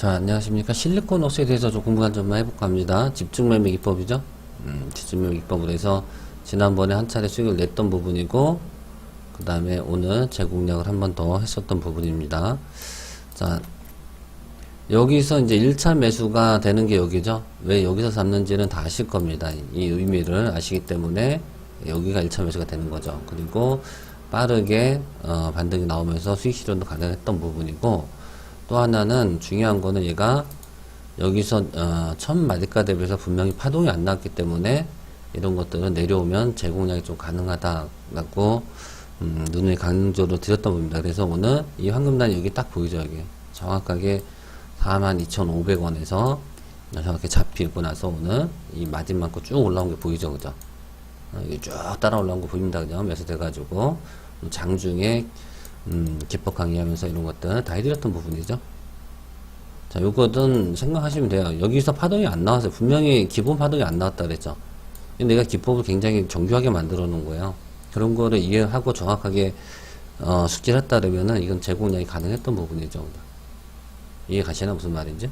자, 안녕하십니까. 실리콘 옥스에 대해서 좀 공부 좀 해볼까 합니다. 집중매매 기법이죠. 음, 집중매매 기법으로 해서 지난번에 한 차례 수익을 냈던 부분이고, 그 다음에 오늘 재공략을 한 번 더 했었던 부분입니다. 자, 여기서 이제 1차 매수가 되는 게 여기죠. 왜 여기서 샀는지는 다 아실 겁니다. 이 의미를 아시기 때문에 여기가 1차 매수가 되는 거죠. 그리고 빠르게 어, 반등이 나오면서 수익 실현도 가능했던 부분이고 또 하나는 중요한 거는 얘가 여기서 어, 첫 마디가 대비해서 분명히 파동이 안 나왔기 때문에 이런 것들은 내려오면 재공략이 좀 가능하다라고 음, 눈을 강조로 드렸던 부분입니다. 그래서 오늘 이 황금단이 여기 딱 보이죠 여기? 정확하게 42,500원에서 정확하게 잡히고 나서 오늘 이 마지막 거 쭉 올라온 게 보이죠 그죠? 어, 쭉 따라 올라온 거 보입니다 그죠? 매수 돼가지고. 장중에 음, 기법 강의하면서 이런 것들 다 해드렸던 부분이죠. 자 요거든 생각하시면 돼요. 여기서 파동이 안 나왔어요. 분명히 기본 파동이 안 나왔다 그랬죠. 내가 기법을 굉장히 정교하게 만들어 놓은 거예요. 그런 거를 이해하고 정확하게 어, 숙지를 했다 그러면은 이건 제공량이 가능했던 부분이죠 이해 가시나? 무슨 말인지?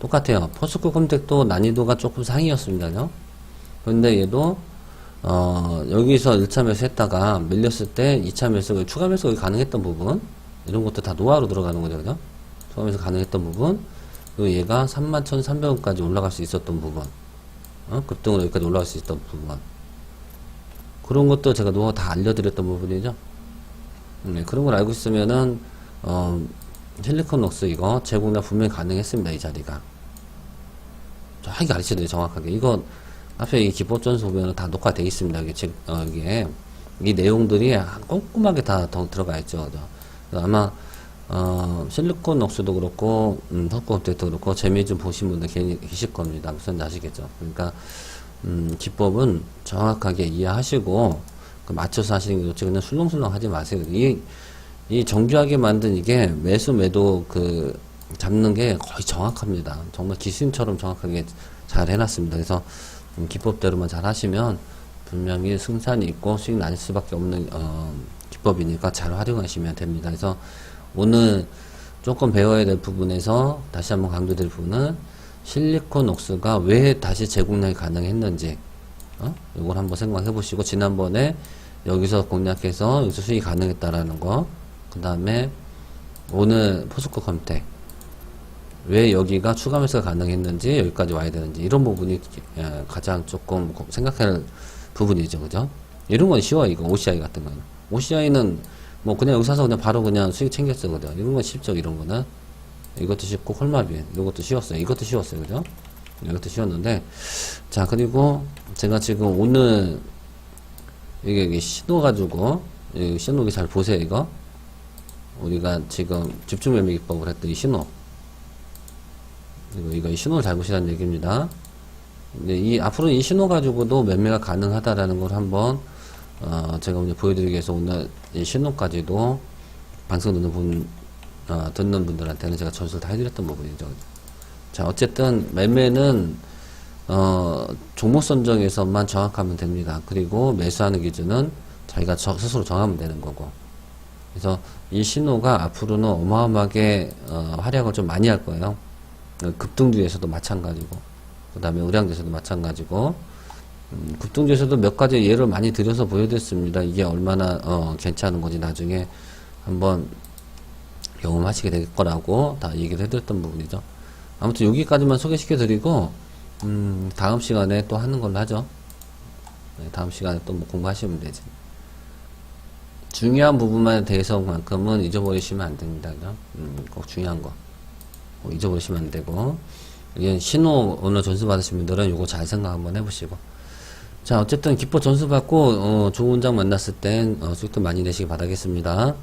똑같아요. 포스코 컴택도 난이도가 조금 상이었습니다요. 그런데 얘도 어, 여기서 1차 매수 했다가 밀렸을 때 2차 매수, 추가 매수가 가능했던 부분 이런 것도 다 노하우로 들어가는 거죠. 그죠? 추가 매수 가능했던 부분 그리고 얘가 31,300원까지 올라갈 수 있었던 부분 어? 급등으로 여기까지 올라갈 수 있었던 부분 그런 것도 제가 노하우 다 알려드렸던 부분이죠. 네, 그런 걸 알고 있으면은 어, 실리콘 록스 이거 제공량 분명히 가능했습니다. 이 자리가. 정확히 가르쳐드려요. 정확하게. 이거 앞에 이 기법 전수 보면 다 녹화되어 있습니다. 이게 제, 어, 이게 이 내용들이 꼼꼼하게 다 더 들어가 있죠. 아마 어, 실리콘 록스도 그렇고 음, 턱구 업데이트도 그렇고 재미 좀 보신 분들 계실 겁니다. 무슨 아시겠죠? 그러니까 음, 기법은 정확하게 이해하시고 그 맞춰서 하시는 게 좋지 그냥 술렁술렁 하지 마세요. 이, 이 정교하게 만든 이게 매수 매도 그 잡는 게 거의 정확합니다. 정말 기술처럼 정확하게 잘 해놨습니다. 그래서 음, 기법대로만 잘 하시면 분명히 승산이 있고 수익 날 수밖에 없는 어, 기법이니까 잘 활용하시면 됩니다. 그래서 오늘 조금 배워야 될 부분에서 다시 한번 강조드릴 부분은 실리콘 옥수가 왜 다시 재공략이 가능했는지 어? 이걸 한번 생각해 보시고 지난번에 여기서 공략해서 여기서 수익이 가능했다라는 거 그 다음에 오늘 포스코 컴텍 왜 여기가 추가 매수가 가능했는지 여기까지 와야 되는지 이런 부분이 예, 가장 조금 생각할 부분이죠. 그죠? 이런 건 쉬워 이거 OCI 같은 거는 OCI는 뭐 그냥 여기 사서 그냥 바로 그냥 수익 챙겼어거든 이런 건 쉽죠 이런 거는. 이것도 쉽고 콜마비 이것도 쉬웠어요. 이것도 쉬웠어요. 그죠? 이것도 쉬웠는데. 자 그리고 제가 지금 오늘 이게, 이게 신호 가지고 이 신호기 잘 보세요 이거. 우리가 지금 집중 매매 기법을 했던 이 신호 그리고 이거 이 신호를 잘 보시라는 얘기입니다. 근데 이 앞으로 이 신호 가지고도 매매가 가능하다라는 걸 한번 어 제가 오늘 보여드리기 위해서 오늘 이 신호까지도 방송 듣는 분 어, 듣는 분들한테는 제가 전수를 다 해드렸던 부분이죠. 자 어쨌든 매매는 어 종목 선정에서만 정확하면 됩니다. 그리고 매수하는 기준은 자기가 저, 스스로 정하면 되는 거고. 그래서 이 신호가 앞으로는 어마어마하게 어, 활약을 좀 많이 할 거예요. 급등주에서도 마찬가지고, 그 다음에 우량주에서도 마찬가지고, 음, 급등주에서도 몇 가지 예를 많이 들여서 보여드렸습니다. 이게 얼마나 어, 괜찮은 건지 나중에 한번 경험하시게 될 거라고 다 얘기를 해드렸던 부분이죠. 아무튼 여기까지만 소개시켜 드리고, 음, 다음 시간에 또 하는 걸로 하죠. 네, 다음 시간에 또 뭐 공부하시면 되지. 중요한 부분만 대해서만큼은 잊어버리시면 안 됩니다. 음, 꼭 중요한 거. 꼭 잊어버리시면 안 되고. 이게 신호 오늘 전수 받으신 분들은 이거 잘 생각 한번 해보시고. 자, 어쨌든 기포 전수 받고, 어, 좋은 장 만났을 땐, 어, 수익도 많이 내시기 바라겠습니다.